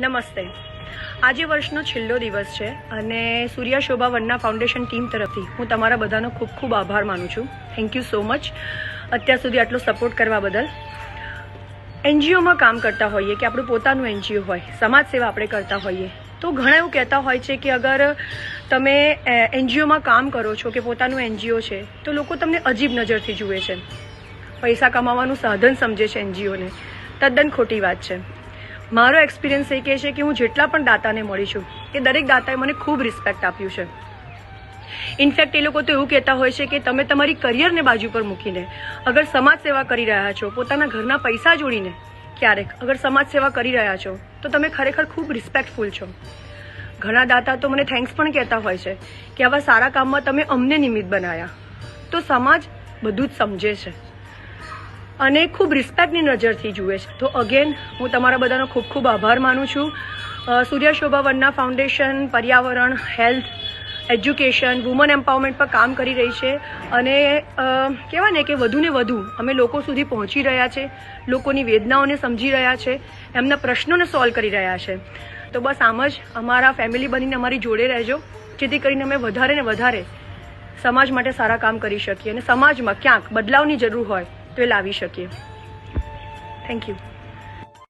નમસ્તે. આજે વર્ષનો છેલ્લો દિવસ છે અને સૂર્યા શોભા વનના ફાઉન્ડેશન ટીમ તરફથી હું તમારા બધાનો ખૂબ ખૂબ આભાર માનું છું. થેન્ક યુ સો મચ અત્યાર સુધી આટલો સપોર્ટ કરવા બદલ. એનજીઓમાં કામ કરતા હોઈએ કે આપણું પોતાનું એનજીઓ હોય, સમાજ સેવા આપણે કરતા હોઈએ, તો ઘણા એવું કહેતા હોય છે કે અગર તમે એનજીઓમાં કામ કરો છો કે પોતાનું એનજીઓ છે, તો લોકો તમને અજીબ નજરથી જુએ છે. પૈસા કમાવાનું સાધન સમજે છે એનજીઓને. તદ્દન ખોટી વાત છે. મારો એક્સપિરિયન્સ એ કહે છે કે હું જેટલા પણ દાતાને મળી છું એ દરેક દાતાએ મને ખૂબ રિસ્પેક્ટ આપ્યું છે. ઇનફેક્ટ એ લોકો તો એવું કહેતા હોય છે કે તમે તમારી કરિયરને બાજુ પર મૂકીને અગર સમાજ સેવા કરી રહ્યા છો, પોતાના ઘરના પૈસા જોડીને ક્યારેક અગર સમાજ સેવા કરી રહ્યા છો, તો તમે ખરેખર ખૂબ રિસ્પેક્ટફુલ છો. ઘણા દાતા તો મને થેન્ક્સ પણ કહેતા હોય છે કે આવા સારા કામમાં તમે અમને નિમિત્ત બનાવ્યા તો સમાજ બધું જ સમજે છે. અને ખૂબ રિસ્પેક્ટની નજરથી જુએ છે. તો અગેન હું તમારા બધાનો ખૂબ ખૂબ આભાર માનું છું. સૂર્ય શોભા વનના ફાઉન્ડેશન પર્યાવરણ હેલ્થ એજ્યુકેશન વુમન એમ્પાવરમેન્ટ પર કામ કરી રહી છે. અને કહેવાય ને કે વધુને વધુ અમે લોકો સુધી પહોંચી રહ્યા છે, લોકોની વેદનાઓને સમજી રહ્યા છે, એમના પ્રશ્નોને સોલ્વ કરી રહ્યા છે. તો બસ આમ જ અમારા ફેમિલી બનીને અમારી જોડે રહેજો, જેથી કરીને અમે વધારે ને વધારે સમાજ માટે સારા કામ કરી શકીએ અને સમાજમાં ક્યાંક બદલાવની જરૂર હોય તો એ લાવી શકીએ. Thank you